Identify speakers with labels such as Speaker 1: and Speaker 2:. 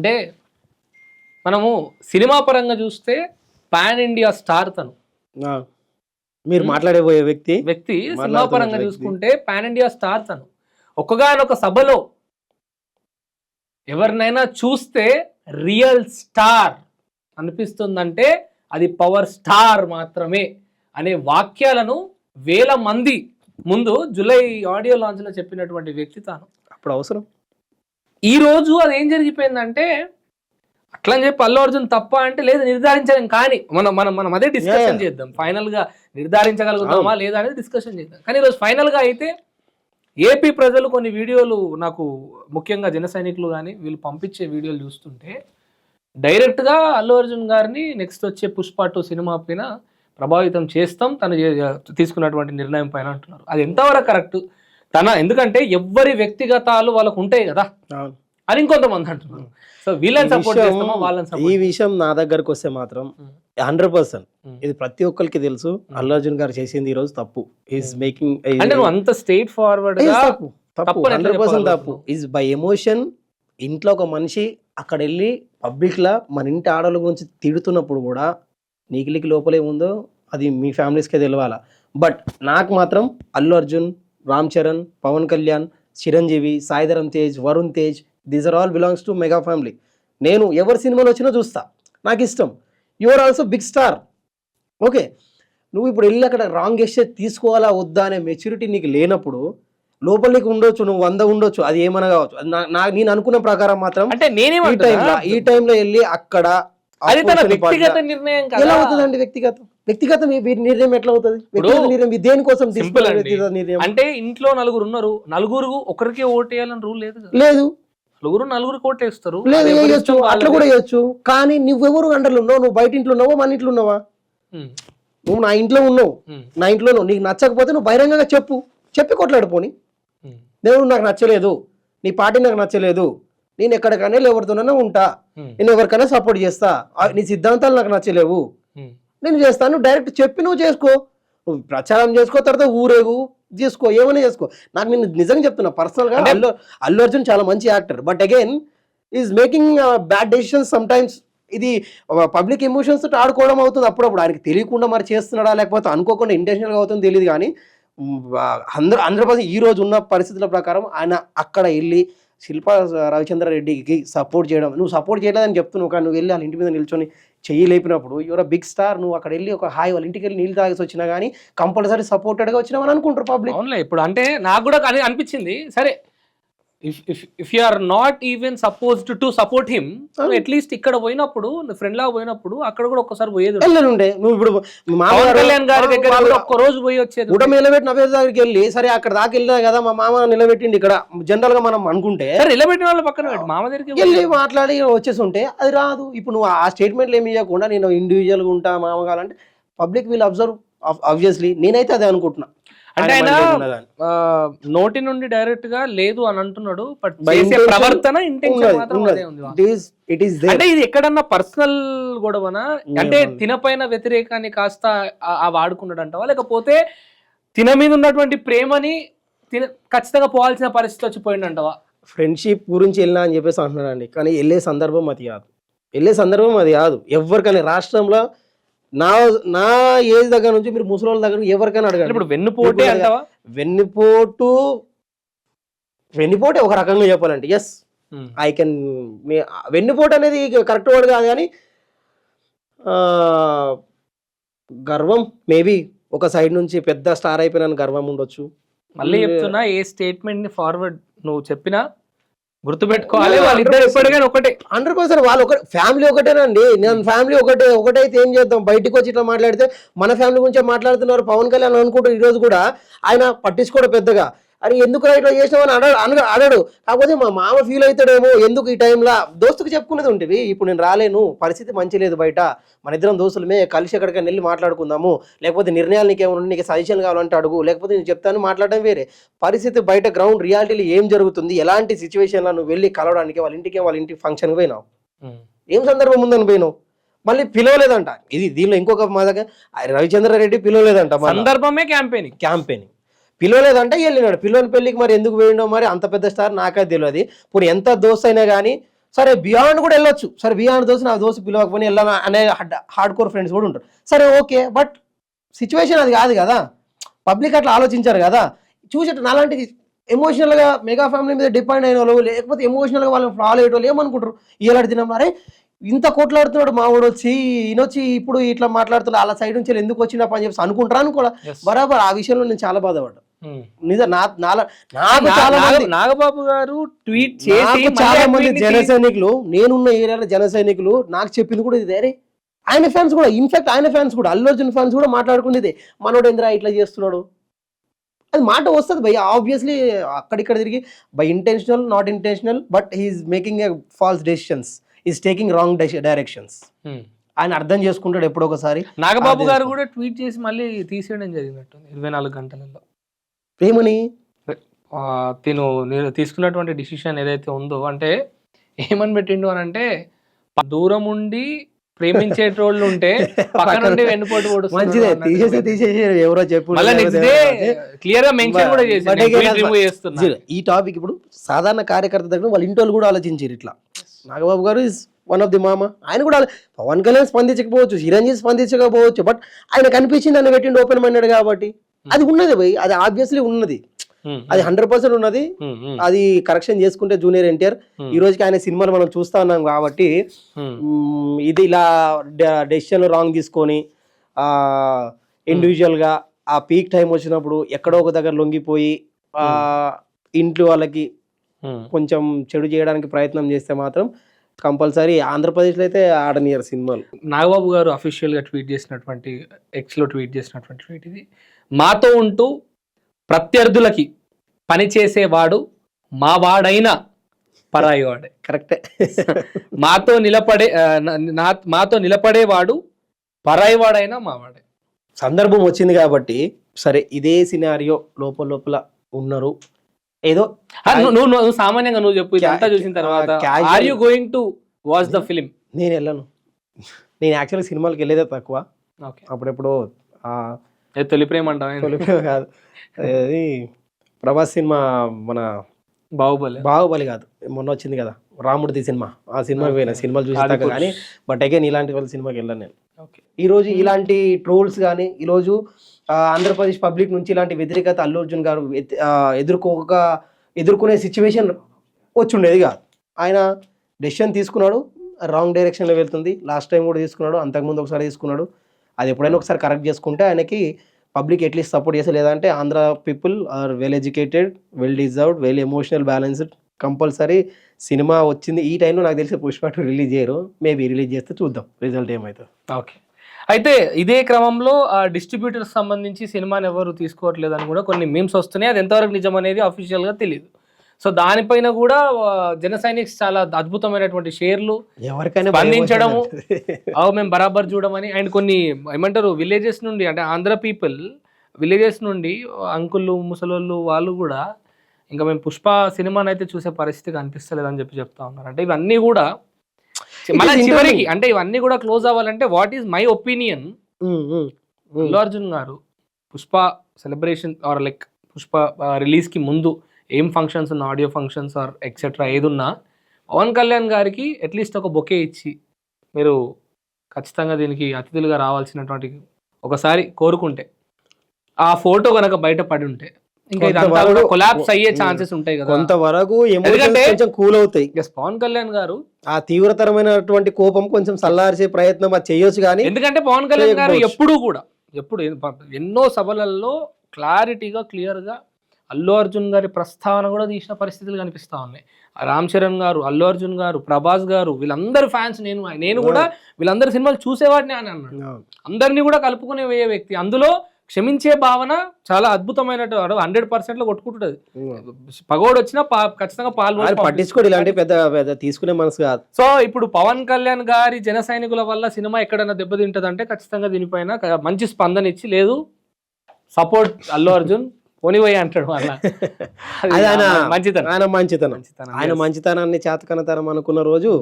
Speaker 1: అంటే మనము సినిమా పరంగా చూస్తే పాన్ ఇండియా స్టార్ తను.
Speaker 2: మీరు మాట్లాడబోయే వ్యక్తి
Speaker 1: వ్యక్తి సినిమా పరంగా. చూసుకుంటే పాన్ ఇండియా స్టార్ తను. ఒక్కగానొక సభలో ఎవరినైనా చూస్తే రియల్ స్టార్ అనిపిస్తుందంటే అది పవర్ స్టార్ మాత్రమే అనే వాక్యాలను వేల మంది ముందు జూలై ఆడియో లాంచ్లో చెప్పినటువంటి వ్యక్తి తాను.
Speaker 2: అప్పుడు అవసరం.
Speaker 1: ఈ రోజు అది ఏం జరిగిపోయిందంటే అట్లా అని చెప్పి అల్లు అర్జున్ తప్ప అంటే లేదు నిర్ధారించలేం. కానీ మనం మనం మనం అదే డిస్కషన్. చేద్దాం. ఫైనల్గా నిర్ధారించగలుగుతామా లేదా అనేది డిస్కషన్ చేద్దాం. కానీ ఈరోజు ఫైనల్గా అయితే ఏపీ ప్రజలు కొన్ని వీడియోలు నాకు ముఖ్యంగా జన సైనికులు కానీ వీళ్ళు పంపించే వీడియోలు చూస్తుంటే డైరెక్ట్గా అల్లు అర్జున్ గారిని నెక్స్ట్ వచ్చే పుష్ప టూ సినిమా పైన ప్రభావితం చేస్తాం. తను తీసుకున్నటువంటి నిర్ణయం పైన అంటున్నారు. అది ఎంతవరకు కరెక్ట్? తన ఎందుకంటే ఎవ్వరి వ్యక్తిగతాలు వాళ్ళకు ఉంటాయి కదా. అని ఇంకొంతమంది అంటున్నారు. సో వీళ్ళని సపోర్ట్ చేస్తామో వాళ్ళని
Speaker 2: ఈ విషయం నా దగ్గరకు వస్తే మాత్రం
Speaker 1: ఉమ్.
Speaker 2: Hundred percent.
Speaker 1: ఉమ్.
Speaker 2: ఇది ప్రతి ఒక్కరికి తెలుసు. అల్లు అర్జున్ గారు చేసింది ఈ రోజు తప్పు. ఈజ్ మేకింగ్
Speaker 1: అంటే నువ్వు అంత స్ట్రైట్ ఫార్వర్డ్
Speaker 2: తప్పు. తప్పు. హండ్రెడ్ పర్సెంట్ తప్పు? ఈజ్ బై ఎమోషన్ ఇంట్లో ఒక మనిషి అక్కడ వెళ్ళి పబ్లిక్ లా మన ఇంటి ఆడల గురించి తిడుతున్నప్పుడు కూడా నీకిలికి లోపలే ఉందో అది మీ ఫ్యామిలీస్కే తెలియాల బట్ నాకు మాత్రం Allu Arjun Ram Charan Pawan Kalyan Chiranjeevi Sai Dharam Tej Varun Tej these are all belongs to mega family నేను ఎవరి సినిమాలో వచ్చినా చూస్తా. నాకు ఇష్టం. You are also big star okay నువ్వు ఇప్పుడు వెళ్ళి అక్కడ రాంగ్ గెస్టర్ తీసుకోవాలా వద్దా అనే మెచ్యూరిటీ నీకు లేనప్పుడు లోపల నీకు ఉండొచ్చు నువ్వు వంద ఉండొచ్చు అది ఏమైనా కావచ్చు నా- నేను అనుకున్న ప్రకారం మాత్రం
Speaker 1: అంటే
Speaker 2: ఈ
Speaker 1: నేనేమంటున్నా
Speaker 2: టైంలో ఈ టైంలో వెళ్ళి అక్కడ ఎలా అవుతుందండి వ్యక్తిగతం? వ్యక్తిగతం నిర్ణయం ఎట్లా అవుతుంది? దేనికోసం
Speaker 1: సింపుల్ అంటే ఇంట్లో నలుగురు ఉన్నారు. నలుగురు ఒకరికి ఓటు వేయాలని రూల్ లేదు.
Speaker 2: లేదు.
Speaker 1: నలుగురు నలుగురికి ఓటు వేస్తారు.
Speaker 2: లేదు వేయొచ్చు. అట్లా. కూడా వేయొచ్చు. కానీ నువ్వెవరు అండర్లు ఉన్నావు? నువ్వు బయట ఇంట్లో ఉన్నావో? మన ఇంట్లో ఉన్నావా? నువ్వు నా ఇంట్లో ఉన్నావు. నా ఇంట్లో ఉన్నావు. నీకు నచ్చకపోతే నువ్వు బహిరంగంగా చెప్పు. చెప్పి కొట్లాడిపోని దేవుడు నాకు నచ్చలేదు. నీ పార్టీ నాకు నచ్చలేదు. నేను ఎక్కడికైనా ఎవరితోనైనా ఉంటా. నేను ఎవరికైనా సపోర్ట్ చేస్తా. నీ సిద్ధాంతాలు నాకు నచ్చలేవు. నేను చేస్తాను డైరెక్ట్ చెప్పి నువ్వు చేసుకో. నువ్వు ప్రచారం చేసుకో తర్వాత ఊరేగు చేసుకో ఏమైనా చేసుకో. నాకు నేను నిజంగా చెప్తున్నా పర్సనల్గా అల్లు అల్లు అర్జున్ చాలా మంచి actor but again is making bad decisions some times ఇది పబ్లిక్ ఎమోషన్స్ తోటి ఆడుకోవడం అవుతుంది అప్పుడప్పుడు. ఆయనకి తెలియకుండా మరి చేస్తున్నాడా లేకపోతే అనుకోకుండా ఇంటెన్షనల్గా అవుతుందో తెలియదు కానీ అందరూ పర్సెంట్ ఈ రోజు ఉన్న పరిస్థితుల ప్రకారం ఆయన అక్కడ వెళ్ళి శిల్పా రవిచంద్ర రెడ్డికి సపోర్ట్ చేయడం. నువ్వు సపోర్ట్ చేయలేదని చెప్తున్నావు కానీ నువ్వు వెళ్ళి వాళ్ళ ఇంటి మీద నిల్చొని చెయ్యి లేపినప్పుడు యువర్ బిగ్ స్టార్ నువ్వు అక్కడ వెళ్ళి ఒక హాయ్ వాళ్ళ ఇంటికి వెళ్ళి నీళ్ళు తాగేసి వచ్చినా కానీ కంపల్సరీ సపోర్టెడ్గా వచ్చినామని అనుకుంటారు పబ్లిక్
Speaker 1: అవునులే ఇప్పుడు అంటే నాకు కూడా అనిపించింది. సరే if if if you are not even supposed to support him at least ఇక్కడ పోయినప్పుడు ఫ్రెండ్ లాగా పోయినప్పుడు అక్కడ కూడా ఒక్కసారి పోయేది.
Speaker 2: వెళ్ళనుండే నువ్వు ఇప్పుడు
Speaker 1: కళ్యాణ్ గారి దగ్గర కూడా ఒక్క రోజు పోయి వచ్చేది
Speaker 2: ఊట నిలబెట్టిన అభ్యర్థి దగ్గరికి వెళ్ళి సరే అక్కడ దాకా వెళ్ళినా కదా మా మామ నిలబెట్టిండి ఇక్కడ. జనరల్గా మనం అనుకుంటే
Speaker 1: నిలబెట్టిన వాళ్ళ పక్కన. మామ దగ్గరికి
Speaker 2: వెళ్ళి మాట్లాడి వచ్చేసి ఉంటే అది రాదు. ఇప్పుడు నువ్వు ఆ స్టేట్మెంట్లు ఏమి ఇవ్వకుండా నేను ఇండివిజువల్గా ఉంటా మామ కావాలంటే పబ్లిక్ విల్ అబ్జర్వ్ ఆబ్వియస్లీ నేనైతే అదే అనుకుంటున్నా.
Speaker 1: అంటే
Speaker 2: ఆయన
Speaker 1: నోటి నుండి డైరెక్ట్గా లేదు అని అంటున్నాడు బట్ ప్రవర్తన
Speaker 2: is there.
Speaker 1: అంటే ఇది ఎక్కడన్నా పర్సనల్ గొడవనా? అంటే
Speaker 2: ఏమన్నా.
Speaker 1: తినపైన వ్యతిరేకాన్ని కాస్త ఆ- వాడుకున్నాడు అంటావా లేకపోతే తిన మీద ఉన్నటువంటి ప్రేమని తిన ఖచ్చితంగా పోవాల్సిన పరిస్థితి వచ్చి పోయిందంటావా?
Speaker 2: ఫ్రెండ్షిప్ గురించి వెళ్ళినా అని చెప్పేసి అంటున్నాడండి. కానీ వెళ్ళే సందర్భం అది కాదు. వెళ్ళే సందర్భం అది కాదు. ఎవరికైనా రాష్ట్రంలో నా నా ఏజ్ దగ్గర నుంచి మీరు ముసలి దగ్గర నుంచి ఎవరికైనా అడగండి.
Speaker 1: ఇప్పుడు వెన్నుపోటే అంటావా?
Speaker 2: వెన్నుపోటు వెన్నుపోటే ఒక రకంగా చెప్పాలంటే ఎస్. ఐ కెన్ వెన్నుపోటు అనేది కరెక్ట్ వర్డ్ కాదు కానీ గర్వం మేబీ ఒక సైడ్ నుంచి పెద్ద స్టార్ అయిపోయిన గర్వం ఉండొచ్చు.
Speaker 1: మళ్ళీ చెప్తున్నా ఏ స్టేట్మెంట్ని ఫార్వర్డ్ నువ్వు చెప్పినా గుర్తుపెట్టుకోవాలి వాళ్ళిద్దరు
Speaker 2: 100%
Speaker 1: ఎప్పటికైనా ఒకటే.
Speaker 2: హండ్రెడ్ పర్సెంట్ వాళ్ళు ఒక ఫ్యామిలీ ఒకటేనండి. నేను ఫ్యామిలీ ఒకటే ఒకటైతే ఏం చేద్దాం? బయటకు వచ్చి ఇట్లా మాట్లాడితే మన ఫ్యామిలీ గురించే మాట్లాడుతున్నారు పవన్ కళ్యాణ్ అనుకుంటూ ఈ రోజు కూడా. ఆయన పట్టించుకోవడం పెద్దగా. అరే ఎందుకు ఇట్లా చేసినామని అడడు అన అడడు కాకపోతే మా మామ ఫీల్ అవుతాడేమో ఎందుకు ఈ టైంలో దోస్తుకు చెప్పుకునేది ఉంటుంది. ఇప్పుడు నేను రాలేను పరిస్థితి మంచి లేదు బయట. మన ఇద్దరం దోస్తులమే కలిసి ఎక్కడికైనా వెళ్ళి మాట్లాడుకుందాము. లేకపోతే నిర్ణయాలు నీకేమైనా నీకు సజెషన్ కావాలంటే అడుగు. లేకపోతే నేను చెప్తాను మాట్లాడడం వేరే. పరిస్థితి బయట గ్రౌండ్ రియాలిటీలో ఏం జరుగుతుంది? ఎలాంటి సిచ్యువేషన్లో నువ్వు వెళ్ళి కలవడానికి వాళ్ళ ఇంటికి వాళ్ళ ఇంటి ఫంక్షన్కి పోయినావు? ఏం సందర్భం ఉందని పోయినావు? మళ్ళీ పిలవలేదంట. ఇది దీనిలో ఇంకొక మా దగ్గర రవిచంద్రారెడ్డి పిలవలేదంట.
Speaker 1: సందర్భమే క్యాంపెయినింగ్
Speaker 2: క్యాంపెయినింగ్ పిలవలేదంటే వెళ్ళినాడు. పిల్లని పెళ్ళికి మరి ఎందుకు పోయిండో మరి అంత పెద్ద స్టార్ నాకే తెలియదు ఇప్పుడు ఎంత దోస్త్ అయినా కానీ సరే బియాండ్ కూడా వెళ్ళొచ్చు. సరే బియాండ్ దోసి నా దోసి పిలవకపోయినా వెళ్ళాను అనే హార్డ్ కోర్ ఫ్రెండ్స్ కూడా ఉంటారు. సరే ఓకే బట్ సిచ్యువేషన్ అది కాదు కదా. పబ్లిక్ అట్లా ఆలోచించారు కదా. చూసేట నాలాంటి ఎమోషనల్గా మెగా ఫ్యామిలీ మీద డిపెండ్ అయిన వాళ్ళు లేకపోతే ఎమోషనల్గా వాళ్ళని ఫాలో అయ్యే వాళ్ళు ఏమనుకుంటారు? ఇలాంటి దినం అరే ఇంత కొట్లాడుతున్నాడు మా వాడు వచ్చి ఈయనొచ్చి ఇప్పుడు ఇట్లా మాట్లాడుతున్నాడు అలా సైడ్ నుంచి ఎందుకు వచ్చిన పని చెప్పి అనుకుంటారా అనుకోడా
Speaker 1: Yes.
Speaker 2: బరాబర్ ఆ విషయంలో నేను చాలా బాధపడ్డా. నిజం నా నాకు చాలా మంది
Speaker 1: నాగబాబు గారు ట్వీట్ చేసి
Speaker 2: చాలా మంది జన సైనికులు నేనున్న ఏరియాలో జన సైనికులు నాకు చెప్పింది కూడా ఇదే. ఆయన ఫ్యాన్స్ కూడా ఇన్ఫాక్ట్ ఆయన ఫ్యాన్స్ కూడా అల్లు అర్జున్ ఫ్యాన్స్ కూడా మాట్లాడుకుంది ఇదే. మనోడు ఎందురా ఇట్లా చేస్తున్నాడు. అది మాట వస్తుంది భయ్ ఆబ్వియస్లీ అక్కడిక్కడ తిరిగి by intentional not intentional but he is making a false decisions is taking wrong directions. ఆయన అర్థం చేసుకుంటాడు ఎప్పుడో ఒకసారి.
Speaker 1: నాగబాబు గారు. కూడా ట్వీట్ చేసి మళ్ళీ తీసేయడం జరిగినట్టుంది ఇరవై నాలుగు గంటలలో.
Speaker 2: ఏమని
Speaker 1: తిను నేను తీసుకున్నటువంటి డిసిషన్ ఏదైతే ఉందో అంటే ఏమని పెట్టిండు అని అంటే దూరం ఉండి ప్రేమించేటోళ్ళు ఉంటే పక్క నుండి వెన్నుపోటు
Speaker 2: మంచిదే తీసేస్తే తీసేసి ఎవరో చెప్పు.
Speaker 1: క్లియర్గా మెన్షన్ కూడా చేసి.
Speaker 2: ఈ టాపిక్ ఇప్పుడు సాధారణ కార్యకర్త దగ్గర వాళ్ళ ఇంటి వాళ్ళు కూడా ఆలోచించారు ఇట్లా. నాగబాబు గారు ఇస్ వన్ ఆఫ్ ది మామ. ఆయన కూడా పవన్ కళ్యాణ్ స్పందించకపోవచ్చు చిరంజీవి స్పందించకపోవచ్చు బట్ ఆయన కనిపించింది అని పెట్టిండు ఓపెన్ మైండెడ్ కాబట్టి. అది ఉన్నది భయ్ అది ఆబ్వియస్లీ ఉన్నది.
Speaker 1: ఉమ్,
Speaker 2: అది హండ్రెడ్ పర్సెంట్ ఉన్నది. అది కరెక్షన్ చేసుకుంటే జూనియర్ ఎన్టీఆర్.
Speaker 1: Hmm.
Speaker 2: ఈ రోజుకి ఆయన సినిమాలు మనం చూస్తా ఉన్నాం కాబట్టి ఇది ఇలా డెసిషన్ రాంగ్ తీసుకొని ఆ ఇండివిజువల్గా ఆ పీక్ టైం వచ్చినప్పుడు ఎక్కడో ఒక దగ్గర లొంగిపోయి ఆ ఇంట్లో వాళ్ళకి. కొంచెం చెడు చేయడానికి ప్రయత్నం చేస్తే మాత్రం కంపల్సరీ ఆంధ్రప్రదేశ్లో అయితే ఆడనియర్ సినిమాలు.
Speaker 1: నాగబాబు గారు అఫీషియల్గా ట్వీట్ చేసినటువంటి ఎక్స్లో ట్వీట్ చేసినటువంటి ట్వీట్ ఇది. మాతో ఉంటూ ప్రత్యర్థులకి పనిచేసేవాడు మా వాడైన పరాయి వాడే.
Speaker 2: కరెక్టే.
Speaker 1: మాతో నిలబడే మాతో నిలబడేవాడు పరాయి వాడైనా మావాడే
Speaker 2: సందర్భం వచ్చింది కాబట్టి సరే ఇదే సినారియో లోపల లోపల ఉన్నారు. ఏదో
Speaker 1: నువ్వు నువ్వు- సామాన్యంగా నువ్వు చెప్పు ఇదంతా చూసిన తర్వాత are you going to watch the film
Speaker 2: నేను వెళ్ళను. నేను యాక్చువల్గా సినిమాలకు వెళ్ళేదే తక్కువ. అప్పుడెప్పుడు
Speaker 1: తొలి ప్రేమ అంటావా
Speaker 2: తొలి ప్రేమ కాదు. అది ప్రభాస్ సినిమా మన
Speaker 1: బాహుబలి.
Speaker 2: బాహుబలి కాదు. మొన్న వచ్చింది కదా రాముడిది సినిమా. ఆ సినిమాకి పోయినా సినిమాలు చూసి
Speaker 1: ఆది పురుష్.
Speaker 2: కానీ బట్ అగైన్ ఇలాంటి వాళ్ళ సినిమాకి వెళ్ళాను నేను.
Speaker 1: ఓకే.
Speaker 2: ఈ రోజు ఇలాంటి ట్రోల్స్ కానీ ఈరోజు ఆంధ్రప్రదేశ్ పబ్లిక్ నుంచి ఇలాంటి వ్యతిరేకత అల్లు అర్జున్ గారు ఎదుర్కోక ఎదుర్కొనే సిచ్యువేషన్ వచ్చుండేది కాదు. ఆయన డెసిషన్ తీసుకున్నాడు రాంగ్ డైరెక్షన్లో వెళ్తుంది. లాస్ట్ టైం కూడా తీసుకున్నాడు అంతకుముందు ఒకసారి తీసుకున్నాడు. అది ఎప్పుడైనా ఒకసారి కరెక్ట్ చేసుకుంటే ఆయనకి పబ్లిక్ ఎట్లీస్ట్ సపోర్ట్ చేస్తే లేదంటే Andhra people are well educated well deserved well emotional balanced compulsory cinema వచ్చింది ఈ టైంలో నాకు తెలిసి పుష్ప టూ రిలీజ్ చేయరు. మేబీ రిలీజ్ చేస్తే చూద్దాం. రిజల్ట్ ఏమవుతుంది
Speaker 1: ఓకే అయితే ఇదే క్రమంలో ఆ డిస్ట్రిబ్యూటర్స్ సంబంధించి సినిమాని ఎవరు తీసుకోవట్లేదు అని కూడా కొన్ని మీమ్స్ వస్తున్నాయి. అది ఎంతవరకు నిజం అనేది అఫీషియల్గా తెలియదు సో దానిపైన కూడా జన సైనిక్స్ చాలా అద్భుతమైనటువంటి షేర్లు
Speaker 2: ఎవరికైనా
Speaker 1: స్పందించడము. అవు మేము బరాబర్ చూడమని అండ్ కొన్ని ఏమంటారు విలేజెస్ నుండి అంటే ఆంధ్ర పీపుల్ విలేజెస్ నుండి అంకుళ్ళు ముసలోళ్ళు వాళ్ళు కూడా ఇంకా మేము పుష్ప సినిమాని అయితే చూసే పరిస్థితి కనిపిస్తలేదు అని చెప్పి చెప్తా ఉన్నారు. అంటే ఇవన్నీ కూడా మళ్ళీ చివరికి. అంటే ఇవన్నీ కూడా క్లోజ్ అవ్వాలంటే what is my opinion
Speaker 2: um, um, um.
Speaker 1: Allu Arjun garu Pushpa celebration are like Pushpa రిలీజ్కి ముందు ఏం ఫంక్షన్స్ ఉన్న ఆడియో ఫంక్షన్స్ ఆర్ ఎక్సెట్రా ఏదున్నా పవన్ కళ్యాణ్ గారికి అట్లీస్ట్ ఒక బొకే ఇచ్చి మీరు ఖచ్చితంగా దీనికి అతిథులుగా రావాల్సినటువంటి ఒకసారి కోరుకుంటే ఆ ఫోటో కనుక బయట పడి ఉంటే ఇంకా కొలాప్స్ అయ్యే ఛాన్సెస్ ఉంటాయి కదా.
Speaker 2: కొంతవరకు కొంచెం కూల్ అవుతాయి.
Speaker 1: పవన్ కళ్యాణ్ గారు
Speaker 2: ఆ తీవ్రతరమైనటువంటి కోపం కొంచెం చల్లార్చే ప్రయత్నం అది చేయొచ్చు కానీ
Speaker 1: ఎందుకంటే పవన్ కళ్యాణ్ గారు. ఎప్పుడూ కూడా ఎప్పుడు ఎన్- ఎన్నో సభలలో క్లారిటీగా క్లియర్గా అల్లు అర్జున్ గారి ప్రస్తావన కూడా తీసిన పరిస్థితులు కనిపిస్తా ఉన్నాయి. రామ్ చరణ్ గారు అల్లు అర్జున్ గారు ప్రభాస్ గారు వీళ్ళందరూ ఫ్యాన్స్ నేను నేను కూడా వీళ్ళందరి సినిమాలు చూసేవాడిని అని అన్నాడు. అందరినీ కూడా కలుపుకునే వ్యక్తి. అందులో క్షమించే భావన చాలా అద్భుతమైన హండ్రెడ్ పర్సెంట్లో కొట్టుకుంటుంది పగోడు వచ్చినా ఖచ్చితంగా పాల్గొని
Speaker 2: పట్టించుకోడు ఇలాంటి పెద్ద పెద్ద తీసుకునే మనసు కాదు.
Speaker 1: సో ఇప్పుడు పవన్ కళ్యాణ్ గారి జన సైనికుల వల్ల సినిమా ఎక్కడైనా దెబ్బతింటదంటే ఖచ్చితంగా దీనిపైన మంచి స్పందన ఇచ్చి లేదు సపోర్ట్ అల్లు అర్జున్ పోనిపోయి అంటాడు
Speaker 2: ఆయన
Speaker 1: మంచితనం.
Speaker 2: ఆయన మంచితనం. ఆయన మంచితనాన్ని చేతకనతనం అనుకున్న రోజు.